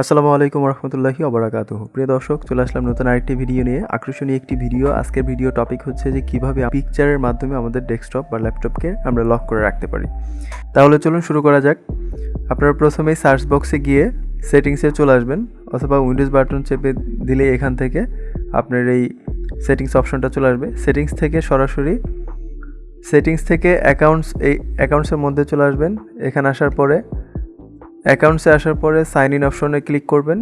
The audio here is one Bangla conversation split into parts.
আসসালামু আলাইকুম রহমতুল্লাহি অবরাকাত প্রিয় দর্শক, চলে আসলাম নতুন আরেকটি ভিডিও নিয়ে। আকর্ষণীয় একটি ভিডিও। আজকের ভিডিও টপিক হচ্ছে যে কীভাবে পিকচারের মাধ্যমে আমাদের ডেস্কটপ বা ল্যাপটপকে আমরা লক করে রাখতে পারি। তাহলে চলুন শুরু করা যাক। আপনারা প্রথমেই সার্চ বক্সে গিয়ে সেটিংসে চলে আসবেন, অথবা উইন্ডোজ বাটন চেপে দিলে এখান থেকে আপনার এই সেটিংস অপশনটা চলে আসবে। সেটিংস থেকে সরাসরি সেটিংস থেকে অ্যাকাউন্টস এই অ্যাকাউন্টসের মধ্যে চলে আসবেন। এখানে আসার পরে অ্যাকাউন্টসে আসার পরে সাইন ইন অপশনে ক্লিক করবেন।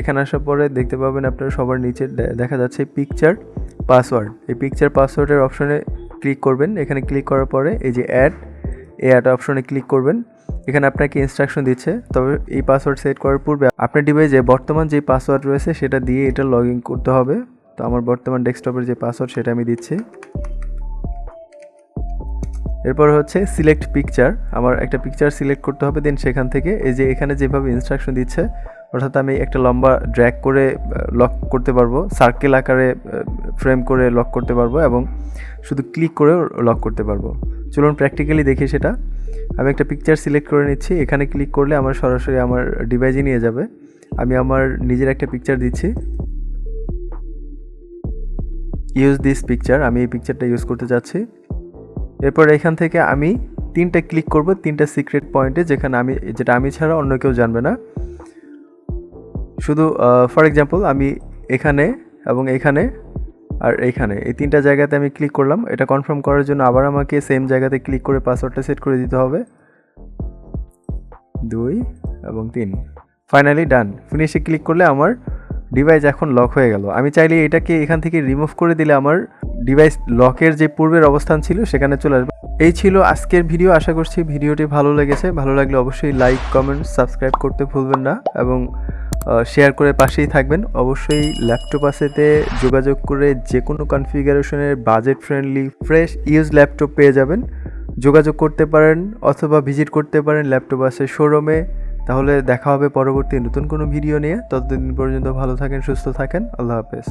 এখানে আসার পরে দেখতে পাবেন আপনার সবার নিচে দেখা যাচ্ছে পিকচার পাসওয়ার্ড এই পিকচার পাসওয়ার্ডের অপশনে ক্লিক করবেন। এখানে ক্লিক করার পরে এই যে অ্যাড এই অ্যাড অপশনে ক্লিক করবেন। এখানে আপনাকে ইনস্ট্রাকশন দিচ্ছে। তবে এই পাসওয়ার্ড সেট করার পূর্বে আপনার ডিভাইসে বর্তমান যে পাসওয়ার্ড রয়েছে সেটা দিয়ে এটা লগ করতে হবে। তো আমার বর্তমান ডেস্কটপের যে পাসওয়ার্ড সেটা আমি দিচ্ছি। এরপর হচ্ছে সিলেক্ট পিকচার আমার একটা পিকচার সিলেক্ট করতে হবে দেন সেখান থেকে এই যে এখানে যেভাবে ইনস্ট্রাকশন দিচ্ছে, অর্থাৎ আমি একটা লম্বা ড্র্যাগ করে লক করতে পারব সার্কেল আকারে ফ্রেম করে লক করতে পারব এবং শুধু ক্লিক করেও লক করতে পারব। চলুন প্র্যাকটিক্যালি দেখি সেটা। আমি একটা পিকচার সিলেক্ট করে নিচ্ছি, এখানে ক্লিক করলে আমার সরাসরি আমার ডিভাইসে নিয়ে যাবে। আমি আমার নিজের একটা পিকচার দিচ্ছি। ইউজ দিস পিকচার আমি এই পিকচারটা ইউজ করতে যাচ্ছি এরপর এখান থেকে আমি তিনটা ক্লিক করব, তিনটা সিক্রেট পয়েন্টে যেখানে আমি, যেটা আমি ছাড়া অন্য কেউ জানবে না। শুধু ফর এক্সাম্পল আমি এখানে এবং এখানে আর এইখানে এই তিনটা জায়গাতে আমি ক্লিক করলাম। এটা কনফার্ম করার জন্য আবার আমাকে সেম জায়গাতে ক্লিক করে পাসওয়ার্ডটা সেট করে দিতে হবে। দুই এবং তিন। ফাইনালি ডান ফিনিশে ক্লিক করলে আমার ডিভাইস এখন লক হয়ে গেল। আমি চাইলে এটাকে এখান থেকে রিমুভ করে দিলে আমার ডিভাইস লকের যে পূর্বের অবস্থান ছিল, সেখানে চলে আসবে। এই ছিল আজকের ভিডিও আশা করছি ভিডিওটি ভালো লেগেছে। ভালো লাগলে অবশ্যই লাইক কমেন্ট সাবস্ক্রাইব করতে ভুলবেন না এবং শেয়ার করে পাশেই থাকবেন। অবশ্যই ল্যাপটপ আসেতে যোগাযোগ করে যে কোনো কনফিগারেশনের budget friendly fresh use laptop পেয়ে যাবেন। যোগাযোগ করতে পারেন অথবা ভিজিট করতে পারেন ল্যাপটপ আছে শোরুমে তাহলে দেখা হবে পরবর্তী নতুন কোনো ভিডিও নিয়ে। ততদিন পর্যন্ত ভালো থাকেন, সুস্থ থাকেন। আল্লাহ হাফেজ।